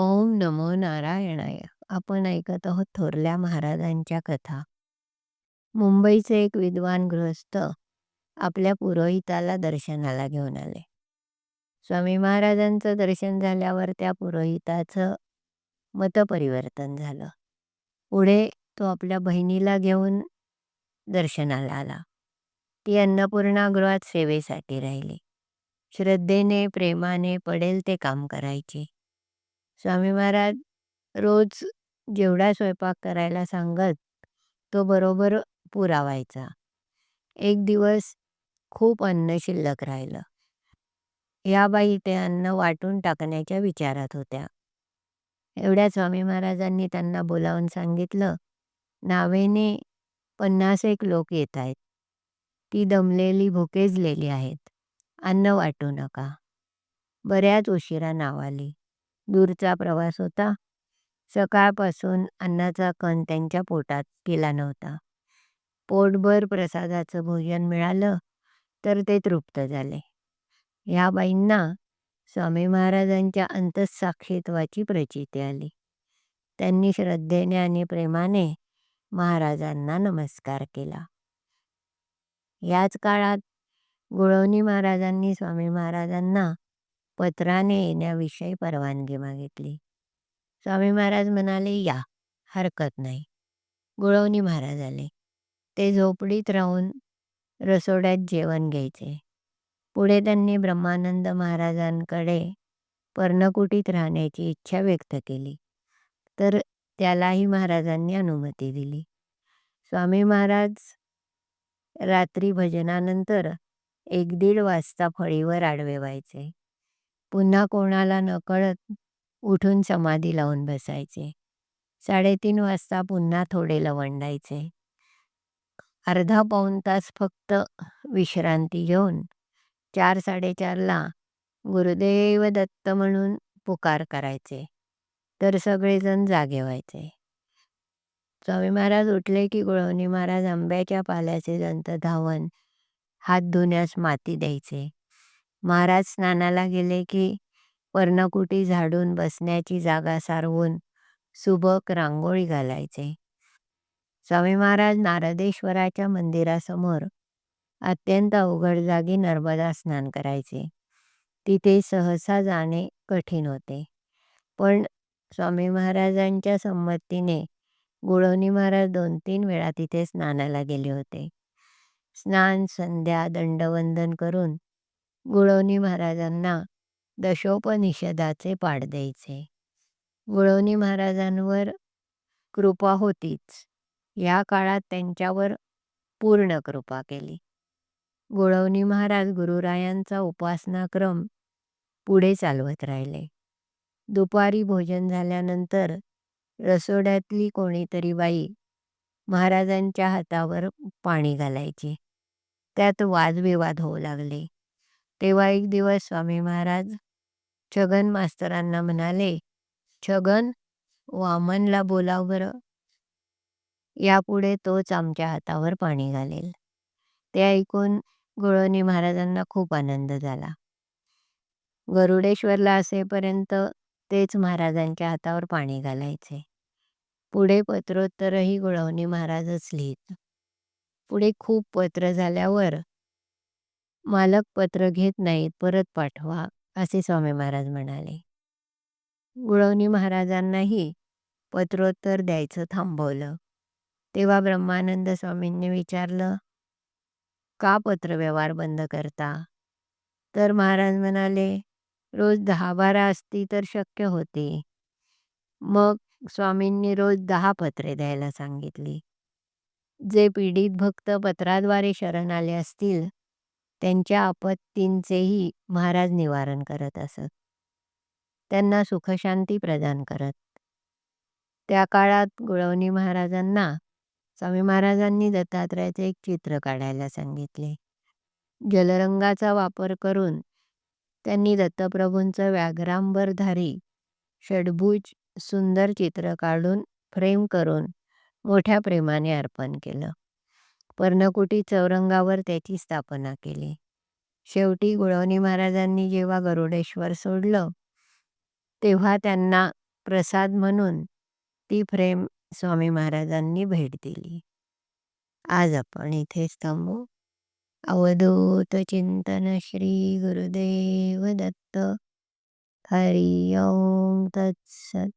ओम नमो नारायणाय. आपण ऐकत आहोत थोरल्या महाराजांच्या कथा. मुंबईचे एक विद्वान गृहस्थ आपल्या पुरोहिताला दर्शनाला घेऊन आले. स्वामी महाराजांचं दर्शन झाल्यावर त्या पुरोहिताचं मतपरिवर्तन झालं. पुढे तो आपल्या बहिणीला घेऊन दर्शनाला आला. ती अन्नपूर्णागृहात सेवेसाठी राहिली. श्रद्धेने प्रेमाने पडेल ते काम करायचे. स्वामी महाराज रोज जेवढा स्वयंपाक करायला सांगत तो बरोबर पुरावायचा. एक दिवस खूप अन्न शिल्लक राहिलं. या बाई ते अन्न वाटून टाकण्याच्या विचारात होत्या. एवढ्या स्वामी महाराजांनी त्यांना बोलावून सांगितलं नावेने पन्नास एक लोक येत आहेत. ती दमलेली भुकेजलेली आहेत. अन्न वाटू नका. बऱ्याच उशिरा नाव आली. दूरचा प्रवास होता. सकाळपासून अन्नाचा कण त्यांच्या पोटात गेला नव्हता. पोटभर प्रसादाचं भोजन मिळालं तर ते तृप्त झाले. ह्या बाईंना स्वामी महाराजांच्या अंतःसाक्षीत्वाची प्रचिती आली. त्यांनी श्रद्धेने आणि प्रेमाने महाराजांना नमस्कार केला. याच काळात गुळवणी महाराजांनी स्वामी महाराजांना पत्राने येण्याविषयी परवानगी मागितली. स्वामी महाराज म्हणाले या हरकत नाही. गुळवणी महाराज आले. ते झोपडीत राहून रसोड्यात जेवण घ्यायचे. पुढे त्यांनी ब्रह्मानंद महाराजांकडे पर्णकुटीत राहण्याची इच्छा व्यक्त केली. तर त्यालाही महाराजांनी अनुमती दिली. स्वामी महाराज रात्री भजनानंतर एक दीड वाजता फळीवर आडवे व्हायचे. पुन्हा कोणाला नकळत उठून समाधी लावून बसायचे. साडेतीन वाजता पुन्हा थोडे लवंडायचे. अर्धा पाऊण तास फक्त विश्रांती घेऊन चार साडेचारला गुरुदेव दत्त म्हणून पुकार करायचे. तर सगळेजण जागे व्हायचे. स्वामी महाराज उठले की गुळवणी महाराज आंब्याच्या पाल्याचे दंत धावन हात धुण्यास माती द्यायचे. महाराज स्नानाला गेले की पर्णकुटी झाडून बसण्याची जागा सारवून सुबक रांगोळी घालायचे. स्वामी महाराज नारदेश्वराच्या मंदिरासमोर अत्यंत अवघड जागी नर्मदा स्नान करायचे. तिथे सहसा जाणे कठीण होते. पण स्वामी महाराजांच्या संमतीने गुळवणी महाराज दोन तीन वेळा तिथे स्नानाला गेले होते. स्नान संध्या दंडवंदन करून गुळवणी महाराजांना दशोपनिषदाचे पाठ द्यायचे. गुळवणी महाराजांवर कृपा होतीच. या काळात त्यांच्यावर पूर्ण कृपा केली. गुळवणी महाराज गुरुरायांचा उपासनाक्रम पुढे चालवत राहिले. दुपारी भोजन झाल्यानंतर रसोड्यातली कोणीतरी बाई महाराजांच्या हातावर पाणी घालायची. त्यात वादविवाद होऊ लागले. तेव्हा एक दिवस स्वामी महाराज छगन मास्तरांना म्हणाले छगन वामनला बोलाव बरं. यापुढे तोच आमच्या हातावर पाणी घालेल. ते ऐकून गुळवणी महाराजांना खूप आनंद झाला. गरुडेश्वरला असेपर्यंत तेच महाराजांच्या हातावर पाणी घालायचे. पुढे पत्रोत्तरही गुळवणी महाराजच लिहित. पुढे खूप पत्र झाल्यावर मालक पत्र घेत नाहीत परत पाठवा असे स्वामी महाराज म्हणाले. गुळवणी महाराजांनाही पत्रोत्तर द्यायचं थांबवलं. तेव्हा ब्रह्मानंद स्वामींनी विचारलं का पत्रव्यवहार बंद करता? तर महाराज म्हणाले रोज दहा बारा असती तर शक्य होते. मग स्वामींनी रोज दहा पत्रे द्यायला सांगितली. जे पीडित भक्त पत्राद्वारे शरण आले असतील त्यांच्या आपत्तींचेही महाराज निवारण करत असत. त्यांना सुखशांती प्रदान करत. त्या काळात गुळवणी महाराजांना स्वामी महाराजांनी दत्तात्रयाचे एक चित्र काढायला सांगितले. जलरंगाचा वापर करून त्यांनी दत्तप्रभूंचं व्याघ्रांबरधारी षडभुज सुंदर चित्र काढून फ्रेम करून मोठ्या प्रेमाने अर्पण केलं. पर्णकुटी चौरंगावर त्याची स्थापना केली शेवटी गुळवणी महाराजांनी जेव्हा गरुडेश्वर सोडलं तेव्हा त्यांना प्रसाद म्हणून ती फ्रेम स्वामी महाराजांनी भेट दिली. आज आपण इथेच थांबू. अवधूत चिंतन श्री गुरुदेव दत्त हरी ओम तत्सत